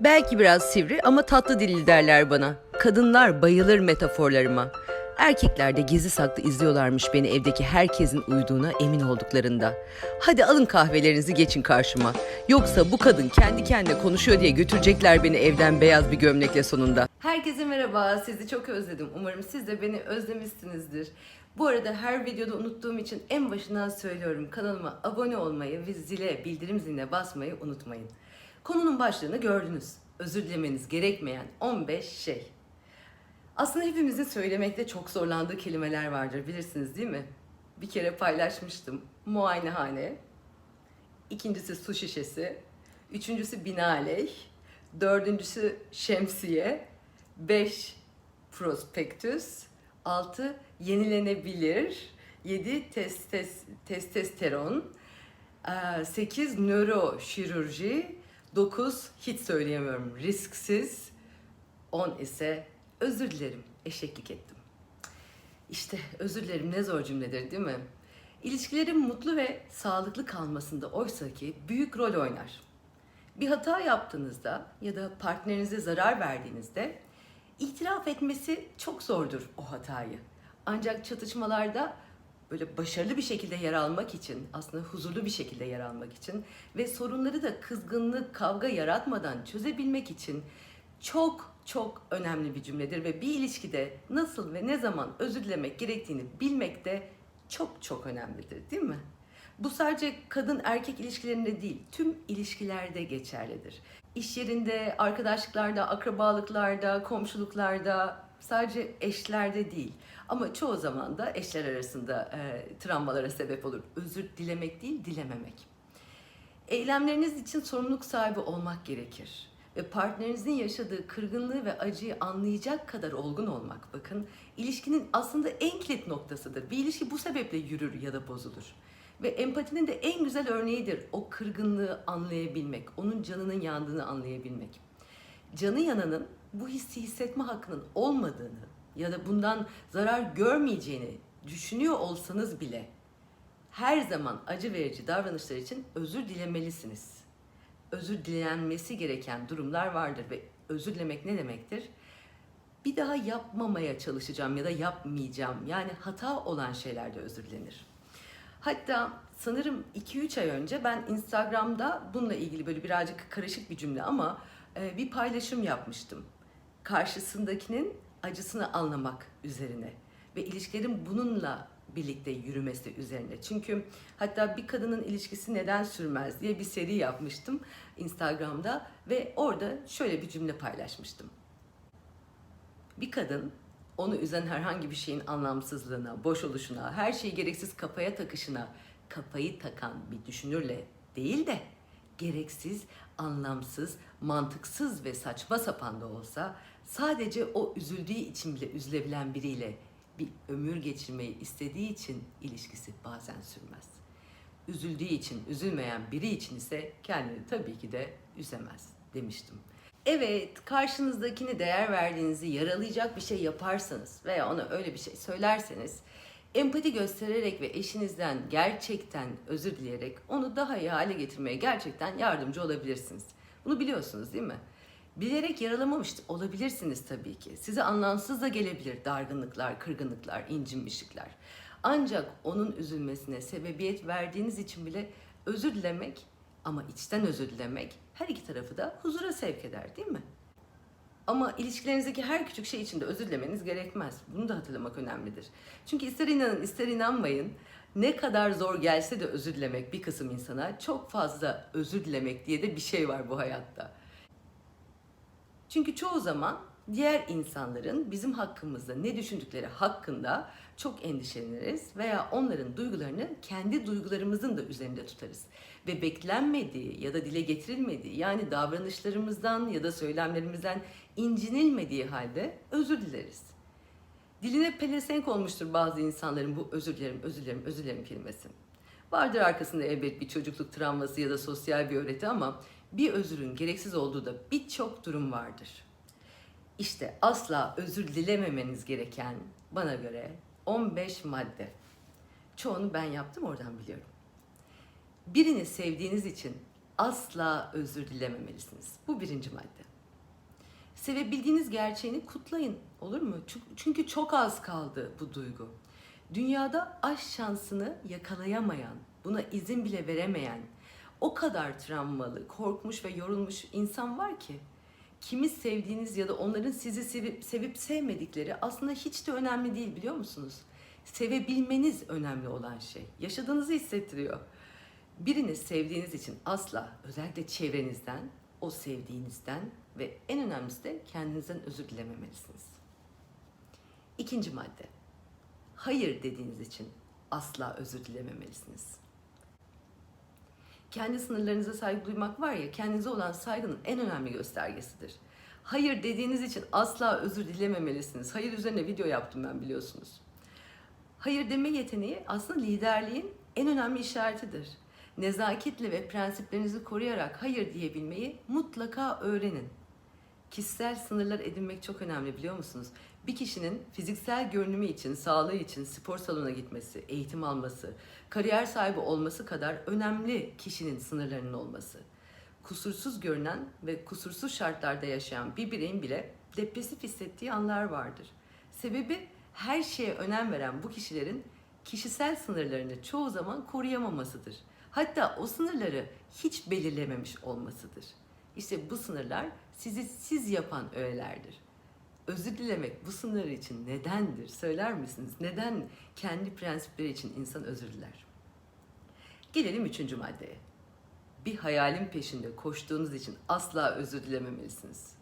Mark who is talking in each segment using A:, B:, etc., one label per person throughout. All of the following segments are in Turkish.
A: Belki biraz sivri ama tatlı dilli derler bana. Kadınlar bayılır metaforlarıma. Erkekler de gizli saklı izliyorlarmış beni evdeki herkesin uyuduğuna emin olduklarında. Hadi alın kahvelerinizi geçin karşıma. Yoksa bu kadın kendi kendine konuşuyor diye götürecekler beni evden beyaz bir gömlekle sonunda. Herkese merhaba. Sizi çok özledim. Umarım siz de beni özlemişsinizdir. Bu arada her videoda unuttuğum için en başından söylüyorum. Kanalıma abone olmayı ve zile, bildirim ziline basmayı unutmayın. Konunun başlığını gördünüz. Özür dilemeniz gerekmeyen 15 şey. Aslında hepimizin söylemekte çok zorlandığı kelimeler vardır bilirsiniz değil mi? Bir kere paylaşmıştım. Muayenehane, ikincisi su şişesi, üçüncüsü binaenaleyh, dördüncüsü şemsiye, beş prospektüs, altı yenilenebilir, yedi testes, testosteron, eee, sekiz nöroşirurji, dokuz hiç söyleyemiyorum risksiz, 10 ise özür dilerim eşeklik ettim. İşte özür dilerim ne zor cümledir değil mi? İlişkilerin mutlu ve sağlıklı kalmasında oysa ki büyük rol oynar. Bir hata yaptığınızda ya da partnerinize zarar verdiğinizde itiraf etmesi çok zordur o hatayı. Ancak çatışmalarda böyle başarılı bir şekilde yer almak için, aslında huzurlu bir şekilde yer almak için ve sorunları da kızgınlık, kavga yaratmadan çözebilmek için çok çok önemli bir cümledir ve bir ilişkide nasıl ve ne zaman özür dilemek gerektiğini bilmek de çok çok önemlidir değil mi? Bu sadece kadın erkek ilişkilerinde değil, tüm ilişkilerde geçerlidir. İş yerinde, arkadaşlıklarda, akrabalıklarda, komşuluklarda, sadece eşlerde değil. Ama çoğu zaman da eşler arasında e, travmalara sebep olur. Özür dilemek değil, dilememek. Eylemleriniz için sorumluluk sahibi olmak gerekir. Ve partnerinizin yaşadığı kırgınlığı ve acıyı anlayacak kadar olgun olmak bakın ilişkinin aslında en kilit noktasıdır. Bir ilişki bu sebeple yürür ya da bozulur. Ve empatinin de en güzel örneğidir o kırgınlığı anlayabilmek, onun canının yandığını anlayabilmek. Canı yananın bu hissi hissetme hakkının olmadığını ya da bundan zarar görmeyeceğini düşünüyor olsanız bile her zaman acı verici davranışlar için özür dilemelisiniz. Özür dilenmesi gereken durumlar vardır ve özür dilemek ne demektir? Bir daha yapmamaya çalışacağım ya da yapmayacağım. Yani hata olan şeylerde özür dilenir. Hatta sanırım 2-3 ay önce ben Instagram'da bununla ilgili böyle birazcık karışık bir cümle ama bir paylaşım yapmıştım. Karşısındakinin acısını anlamak üzerine ve ilişkilerin bununla birlikte yürümesi üzerine. Çünkü hatta bir kadının ilişkisi neden sürmez diye bir seri yapmıştım Instagram'da ve orada şöyle bir cümle paylaşmıştım. Bir kadın onu üzen herhangi bir şeyin anlamsızlığına, boş oluşuna, her şeyi gereksiz kafaya takışına kafayı takan bir düşünürle değil de gereksiz, anlamsız, mantıksız ve saçma sapan da olsa sadece o üzüldüğü için bile üzülebilen biriyle bir ömür geçirmeyi istediği için ilişkisi bazen sürmez. Üzüldüğü için üzülmeyen biri için ise kendini tabii ki de üzemez demiştim. Evet, karşınızdakini değer verdiğinizi yaralayacak bir şey yaparsanız veya ona öyle bir şey söylerseniz empati göstererek ve eşinizden gerçekten özür dileyerek onu daha iyi hale getirmeye gerçekten yardımcı olabilirsiniz. Bunu biliyorsunuz değil mi? Bilerek yaralamamış olabilirsiniz tabii ki. Size anlamsız da gelebilir dargınlıklar, kırgınlıklar, incinmişlikler. Ancak onun üzülmesine sebebiyet verdiğiniz için bile özür dilemek ama içten özür dilemek her iki tarafı da huzura sevk eder değil mi? Ama ilişkilerinizdeki her küçük şey için de özür dilemeniz gerekmez. Bunu da hatırlamak önemlidir. Çünkü ister inanın ister inanmayın ne kadar zor gelse de özür dilemek bir kısım insana çok fazla özür dilemek diye de bir şey var bu hayatta. Çünkü çoğu zaman diğer insanların bizim hakkımızda ne düşündükleri hakkında çok endişeleniriz veya onların duygularını kendi duygularımızın da üzerinde tutarız. Ve beklenmediği ya da dile getirilmediği yani davranışlarımızdan ya da söylemlerimizden incinilmediği halde özür dileriz. Diline pelesenk olmuştur bazı insanların bu özür dilerim, özür dilerim, özür dilerim kelimesi. Vardır arkasında elbet bir çocukluk travması ya da sosyal bir öğreti ama bir özürün gereksiz olduğu da birçok durum vardır. İşte asla özür dilememeniz gereken bana göre 15 madde. Çoğunu ben yaptım oradan biliyorum. Birini sevdiğiniz için asla özür dilememelisiniz. Bu birinci madde. Sevebildiğiniz gerçeğini kutlayın. Olur mu? Çünkü- çok az kaldı bu duygu. Dünyada aşk şansını yakalayamayan, buna izin bile veremeyen, o kadar travmalı, korkmuş ve yorulmuş insan var ki kimi sevdiğiniz ya da onların sizi sevip, sevip sevmedikleri aslında hiç de önemli değil biliyor musunuz? Sevebilmeniz önemli olan şey. Yaşadığınızı hissettiriyor. Birini sevdiğiniz için asla özellikle çevrenizden, o sevdiğinizden ve en önemlisi de kendinizden özür dilememelisiniz. İkinci madde. Hayır dediğiniz için asla özür dilememelisiniz. Kendi sınırlarınıza saygı duymak var ya, kendinize olan saygının en önemli göstergesidir. Hayır dediğiniz için asla özür dilememelisiniz. Hayır üzerine video yaptım ben biliyorsunuz. Hayır deme yeteneği aslında liderliğin en önemli işaretidir. Nezaketle ve prensiplerinizi koruyarak hayır diyebilmeyi mutlaka öğrenin. Kişisel sınırlar edinmek çok önemli biliyor musunuz? Bir kişinin fiziksel görünümü için, sağlığı için spor salonuna gitmesi, eğitim alması, kariyer sahibi olması kadar önemli kişinin sınırlarının olması. Kusursuz görünen ve kusursuz şartlarda yaşayan bir bireyin bile depresif hissettiği anlar vardır. Sebebi her şeye önem veren bu kişilerin kişisel sınırlarını çoğu zaman koruyamamasıdır. Hatta o sınırları hiç belirlememiş olmasıdır. İşte bu sınırlar sizi siz yapan öğelerdir. Özür dilemek bu sınır için nedendir? Söyler misiniz? Neden kendi prensipleri için insan özür diler? Gelelim üçüncü maddeye. Bir hayalin peşinde koştuğunuz için asla özür dilememelisiniz.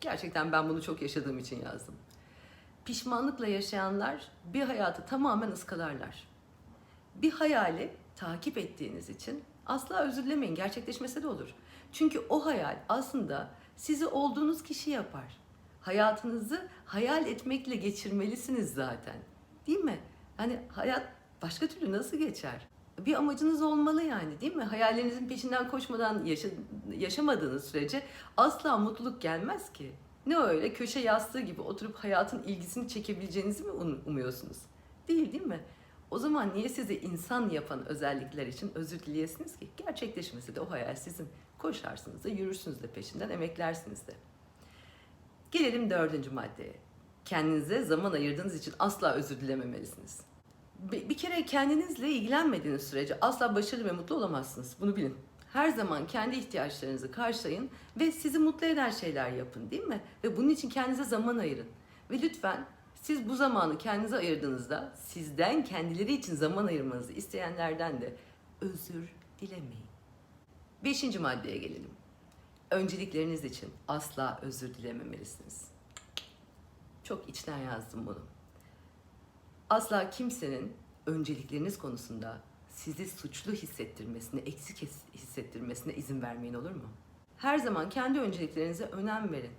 A: Gerçekten ben bunu çok yaşadığım için yazdım. Pişmanlıkla yaşayanlar bir hayatı tamamen ıskalarlar. Bir hayali takip ettiğiniz için asla özür dilemeyin. Gerçekleşmese de olur. Çünkü o hayal aslında sizi olduğunuz kişi yapar. Hayatınızı hayal etmekle geçirmelisiniz zaten. Değil mi? Hani hayat başka türlü nasıl geçer? Bir amacınız olmalı yani değil mi? Hayallerinizin peşinden koşmadan yaşa- yaşamadığınız sürece asla mutluluk gelmez ki. Ne öyle köşe yastığı gibi oturup hayatın ilgisini çekebileceğinizi mi um- umuyorsunuz? Değil değil mi? O zaman niye sizi insan yapan özellikler için özür dileyesiniz ki? Gerçekleşmesi de o hayal sizin. Koşarsınız da yürürsünüz de peşinden emeklersiniz de. Gelelim dördüncü maddeye. Kendinize zaman ayırdığınız için asla özür dilememelisiniz. Bir bir kere kendinizle ilgilenmediğiniz sürece asla başarılı ve mutlu olamazsınız. Bunu bilin. Her zaman kendi ihtiyaçlarınızı karşılayın ve sizi mutlu eden şeyler yapın değil mi? Ve bunun için kendinize zaman ayırın. Ve lütfen siz bu zamanı kendinize ayırdığınızda sizden kendileri için zaman ayırmanızı isteyenlerden de özür dilemeyin. Beşinci maddeye gelelim. Öncelikleriniz için asla özür dilememelisiniz. Çok içten yazdım bunu. Asla kimsenin öncelikleriniz konusunda sizi suçlu hissettirmesine, eksik his- hissettirmesine izin vermeyin olur mu? Her zaman kendi önceliklerinize önem verin.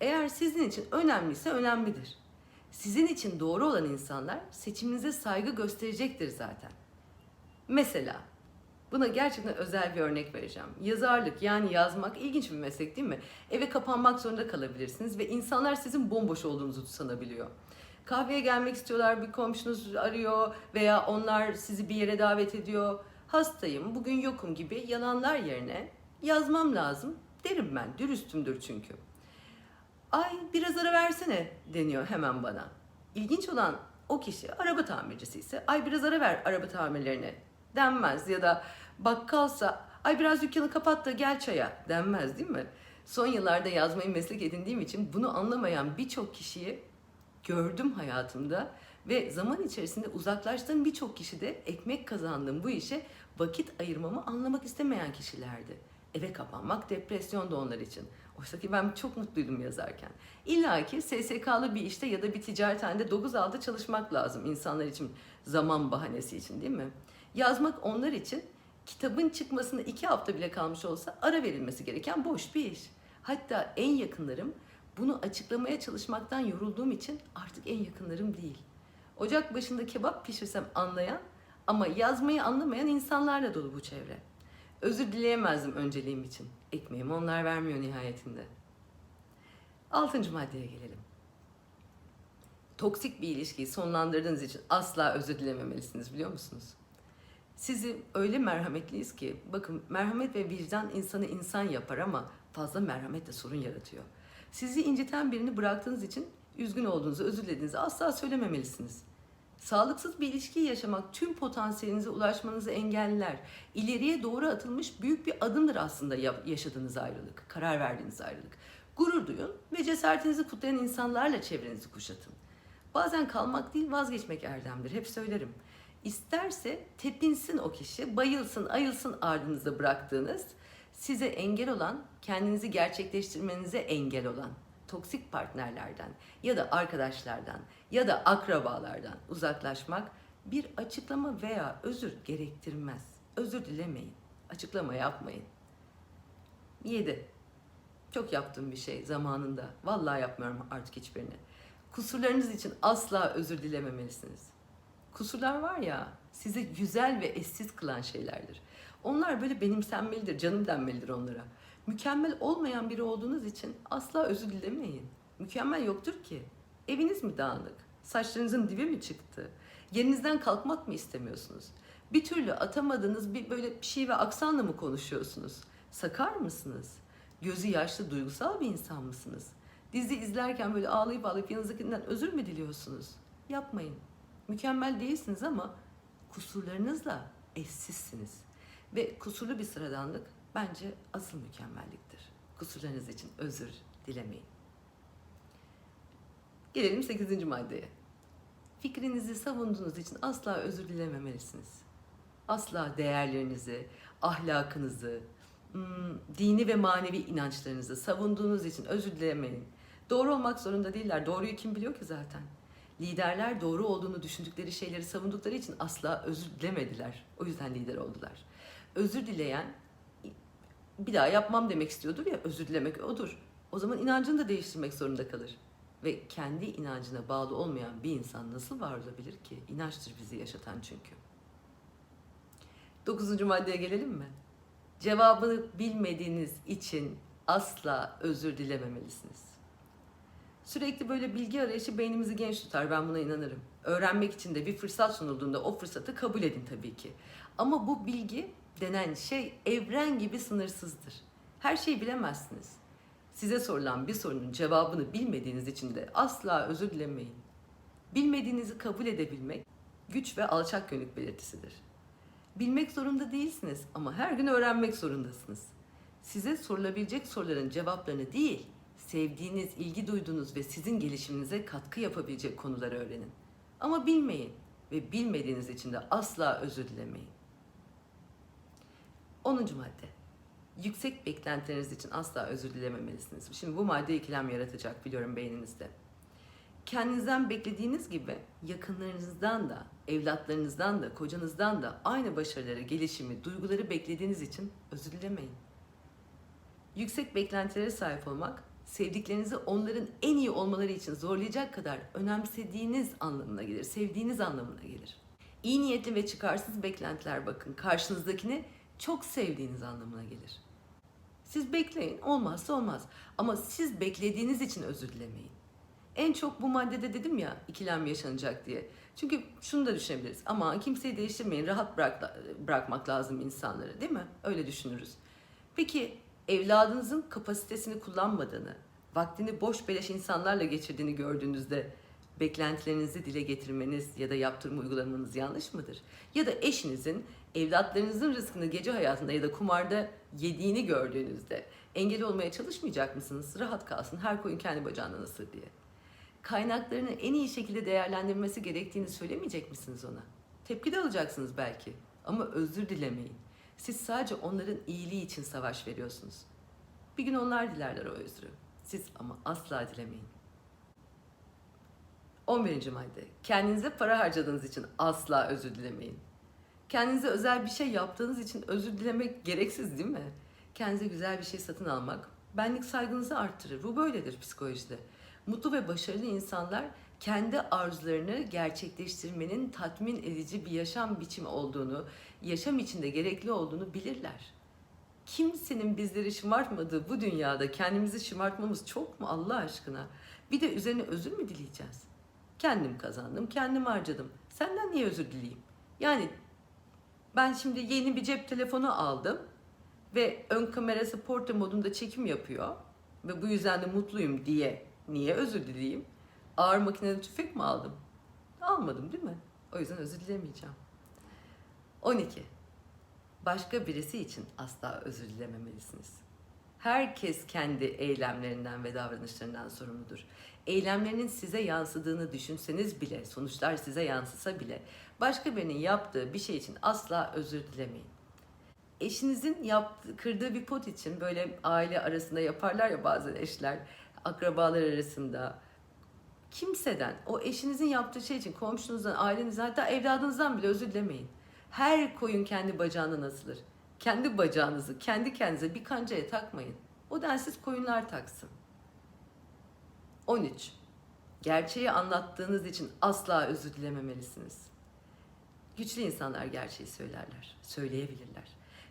A: Eğer sizin için önemliyse önemlidir. Sizin için doğru olan insanlar seçiminize saygı gösterecektir zaten. Mesela Buna gerçekten özel bir örnek vereceğim. Yazarlık yani yazmak ilginç bir meslek değil mi? Eve kapanmak zorunda kalabilirsiniz ve insanlar sizin bomboş olduğunuzu sanabiliyor. Kahveye gelmek istiyorlar, bir komşunuz arıyor veya onlar sizi bir yere davet ediyor. Hastayım, bugün yokum gibi yalanlar yerine yazmam lazım derim ben. Dürüstümdür çünkü. Ay biraz ara versene deniyor hemen bana. İlginç olan o kişi araba tamircisi ise ay biraz ara ver araba tamirlerine denmez ya da bakkalsa ay biraz dükkanı kapat da gel çaya denmez değil mi? Son yıllarda yazmayı meslek edindiğim için bunu anlamayan birçok kişiyi gördüm hayatımda ve zaman içerisinde uzaklaştığım birçok kişi de ekmek kazandığım bu işe vakit ayırmamı anlamak istemeyen kişilerdi. Eve kapanmak depresyon da onlar için. Oysa ki ben çok mutluydum yazarken. İlla ki SSK'lı bir işte ya da bir ticarethanede 9 aldı çalışmak lazım insanlar için zaman bahanesi için değil mi? Yazmak onlar için kitabın çıkmasına iki hafta bile kalmış olsa ara verilmesi gereken boş bir iş. Hatta en yakınlarım bunu açıklamaya çalışmaktan yorulduğum için artık en yakınlarım değil. Ocak başında kebap pişirsem anlayan ama yazmayı anlamayan insanlarla dolu bu çevre. Özür dileyemezdim önceliğim için. Ekmeğimi onlar vermiyor nihayetinde. Altıncı maddeye gelelim. Toksik bir ilişkiyi sonlandırdığınız için asla özür dilememelisiniz biliyor musunuz? Sizi öyle merhametliyiz ki bakın merhamet ve vicdan insanı insan yapar ama fazla merhamet de sorun yaratıyor. Sizi inciten birini bıraktığınız için üzgün olduğunuzu, özür dilediğinizi asla söylememelisiniz. Sağlıksız bir ilişkiyi yaşamak tüm potansiyelinize ulaşmanızı engeller. İleriye doğru atılmış büyük bir adımdır aslında ya- yaşadığınız ayrılık, karar verdiğiniz ayrılık. Gurur duyun ve cesaretinizi kutlayan insanlarla çevrenizi kuşatın. Bazen kalmak değil vazgeçmek erdemdir. Hep söylerim. İsterse tepinsin o kişi, bayılsın, ayılsın ardınızda bıraktığınız, size engel olan, kendinizi gerçekleştirmenize engel olan toksik partnerlerden ya da arkadaşlardan ya da akrabalardan uzaklaşmak bir açıklama veya özür gerektirmez. Özür dilemeyin. Açıklama yapmayın. 7. Çok yaptığım bir şey zamanında. Vallahi yapmıyorum artık hiçbirini. Kusurlarınız için asla özür dilememelisiniz. Kusurlar var ya size güzel ve eşsiz kılan şeylerdir. Onlar böyle benimsenmelidir, canım denmelidir onlara. Mükemmel olmayan biri olduğunuz için asla özür dilemeyin. Mükemmel yoktur ki. Eviniz mi dağınık? Saçlarınızın dibi mi çıktı? Yerinizden kalkmak mı istemiyorsunuz? Bir türlü atamadığınız bir böyle bir şey ve aksanla mı konuşuyorsunuz? Sakar mısınız? Gözü yaşlı, duygusal bir insan mısınız? Dizi izlerken böyle ağlayıp ağlayıp yanınızdakinden özür mü diliyorsunuz? Yapmayın. Mükemmel değilsiniz ama kusurlarınızla eşsizsiniz. Ve kusurlu bir sıradanlık bence asıl mükemmelliktir. Kusurlarınız için özür dilemeyin. Gelelim 8. maddeye. Fikrinizi savunduğunuz için asla özür dilememelisiniz. Asla değerlerinizi, ahlakınızı, hmm, dini ve manevi inançlarınızı savunduğunuz için özür dilemeyin. Doğru olmak zorunda değiller. Doğruyu kim biliyor ki zaten? Liderler doğru olduğunu düşündükleri şeyleri savundukları için asla özür dilemediler. O yüzden lider oldular. Özür dileyen bir daha yapmam demek istiyordur ya özür dilemek odur. O zaman inancını da değiştirmek zorunda kalır. Ve kendi inancına bağlı olmayan bir insan nasıl var olabilir ki? İnançtır bizi yaşatan çünkü. Dokuzuncu maddeye gelelim mi? Cevabını bilmediğiniz için asla özür dilememelisiniz. Sürekli böyle bilgi arayışı beynimizi genç tutar ben buna inanırım. Öğrenmek için de bir fırsat sunulduğunda o fırsatı kabul edin tabii ki. Ama bu bilgi denen şey evren gibi sınırsızdır. Her şeyi bilemezsiniz. Size sorulan bir sorunun cevabını bilmediğiniz için de asla özür dilemeyin. Bilmediğinizi kabul edebilmek güç ve alçak gönüllük belirtisidir. Bilmek zorunda değilsiniz ama her gün öğrenmek zorundasınız. Size sorulabilecek soruların cevaplarını değil, sevdiğiniz, ilgi duyduğunuz ve sizin gelişiminize katkı yapabilecek konuları öğrenin. Ama bilmeyin ve bilmediğiniz için de asla özür dilemeyin. 10. madde. Yüksek beklentileriniz için asla özür dilememelisiniz. Şimdi bu madde ikilem yaratacak biliyorum beyninizde. Kendinizden beklediğiniz gibi yakınlarınızdan da, evlatlarınızdan da, kocanızdan da aynı başarıları, gelişimi, duyguları beklediğiniz için özür dilemeyin. Yüksek beklentilere sahip olmak, sevdiklerinizi onların en iyi olmaları için zorlayacak kadar önemsediğiniz anlamına gelir, sevdiğiniz anlamına gelir. İyi niyetli ve çıkarsız beklentiler bakın karşınızdakini çok sevdiğiniz anlamına gelir. Siz bekleyin, olmazsa olmaz. Ama siz beklediğiniz için özür dilemeyin. En çok bu maddede dedim ya ikilem yaşanacak diye. Çünkü şunu da düşünebiliriz. Ama kimseyi değiştirmeyin, rahat bırak, bırakmak lazım insanları değil mi? Öyle düşünürüz. Peki evladınızın kapasitesini kullanmadığını, vaktini boş beleş insanlarla geçirdiğini gördüğünüzde beklentilerinizi dile getirmeniz ya da yaptırma uygulamanız yanlış mıdır? Ya da eşinizin evlatlarınızın rızkını gece hayatında ya da kumarda yediğini gördüğünüzde engel olmaya çalışmayacak mısınız? Rahat kalsın, her koyun kendi bacağından ısır diye. Kaynaklarını en iyi şekilde değerlendirmesi gerektiğini söylemeyecek misiniz ona? Tepki de alacaksınız belki ama özür dilemeyin. Siz sadece onların iyiliği için savaş veriyorsunuz. Bir gün onlar dilerler o özrü. Siz ama asla dilemeyin. 11. madde. Kendinize para harcadığınız için asla özür dilemeyin. Kendinize özel bir şey yaptığınız için özür dilemek gereksiz değil mi? Kendinize güzel bir şey satın almak benlik saygınızı arttırır. Bu böyledir psikolojide. Mutlu ve başarılı insanlar kendi arzularını gerçekleştirmenin tatmin edici bir yaşam biçimi olduğunu, yaşam içinde gerekli olduğunu bilirler. Kimsenin bizleri şımartmadığı bu dünyada kendimizi şımartmamız çok mu Allah aşkına? Bir de üzerine özür mü dileyeceğiz? Kendim kazandım, kendim harcadım. Senden niye özür dileyeyim? Yani ben şimdi yeni bir cep telefonu aldım ve ön kamerası portre modunda çekim yapıyor. ve bu yüzden de mutluyum diye niye özür dileyeyim? Ağır makineli tüfek mi aldım? Almadım değil mi? O yüzden özür dilemeyeceğim. 12. Başka birisi için asla özür dilememelisiniz. Herkes kendi eylemlerinden ve davranışlarından sorumludur. Eylemlerinin size yansıdığını düşünseniz bile, sonuçlar size yansısa bile başka birinin yaptığı bir şey için asla özür dilemeyin. Eşinizin yaptığı, kırdığı bir pot için böyle aile arasında yaparlar ya bazen eşler, akrabalar arasında. Kimseden, o eşinizin yaptığı şey için komşunuzdan, ailenizden hatta evladınızdan bile özür dilemeyin. Her koyun kendi bacağından asılır. Kendi bacağınızı kendi kendinize bir kancaya takmayın. O densiz koyunlar taksın. 13. Gerçeği anlattığınız için asla özür dilememelisiniz. Güçlü insanlar gerçeği söylerler, söyleyebilirler.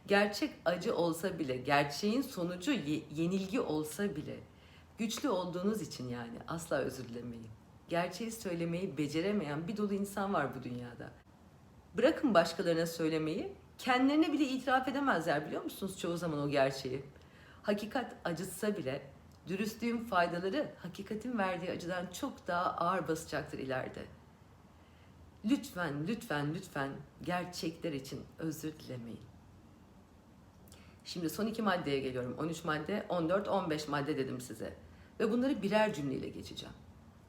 A: Gerçek acı olsa bile, gerçeğin sonucu ye- yenilgi olsa bile güçlü olduğunuz için yani asla özür dilemeyin. Gerçeği söylemeyi beceremeyen bir dolu insan var bu dünyada. Bırakın başkalarına söylemeyi, kendilerine bile itiraf edemezler biliyor musunuz çoğu zaman o gerçeği. Hakikat acıtsa bile dürüstlüğün faydaları hakikatin verdiği acıdan çok daha ağır basacaktır ileride. Lütfen, lütfen, lütfen gerçekler için özür dilemeyin. Şimdi son iki maddeye geliyorum. 13 madde, 14, 15 madde dedim size. Ve bunları birer cümleyle geçeceğim.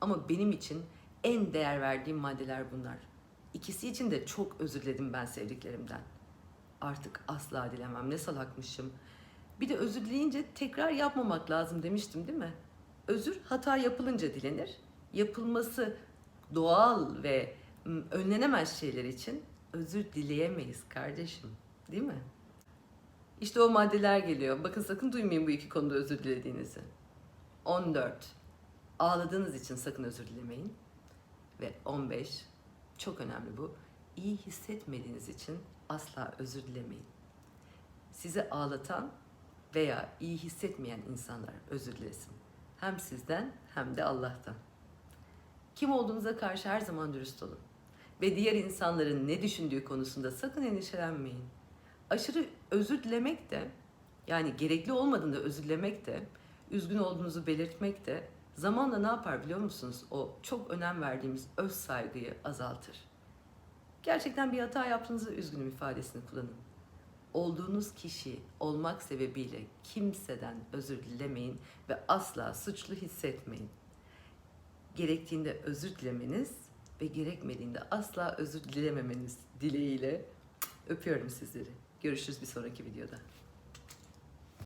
A: Ama benim için en değer verdiğim maddeler bunlar. İkisi için de çok özür diledim ben sevdiklerimden. Artık asla dilemem. Ne salakmışım. Bir de özür dileyince tekrar yapmamak lazım demiştim değil mi? Özür hata yapılınca dilenir. Yapılması doğal ve önlenemez şeyler için özür dileyemeyiz kardeşim. Değil mi? İşte o maddeler geliyor. Bakın sakın duymayın bu iki konuda özür dilediğinizi. 14. Ağladığınız için sakın özür dilemeyin. Ve 15. Çok önemli bu. İyi hissetmediğiniz için asla özür dilemeyin. Sizi ağlatan veya iyi hissetmeyen insanlar özür dilesin. Hem sizden hem de Allah'tan. Kim olduğunuza karşı her zaman dürüst olun. Ve diğer insanların ne düşündüğü konusunda sakın endişelenmeyin. Aşırı özür dilemek de yani gerekli olmadığında özür dilemek de üzgün olduğunuzu belirtmek de zamanla ne yapar biliyor musunuz? O çok önem verdiğimiz öz saygıyı azaltır. Gerçekten bir hata yaptığınızda üzgünüm ifadesini kullanın. Olduğunuz kişi olmak sebebiyle kimseden özür dilemeyin ve asla suçlu hissetmeyin. Gerektiğinde özür dilemeniz ve gerekmediğinde asla özür dilememeniz dileğiyle öpüyorum sizleri. Görüşürüz bir sonraki videoda.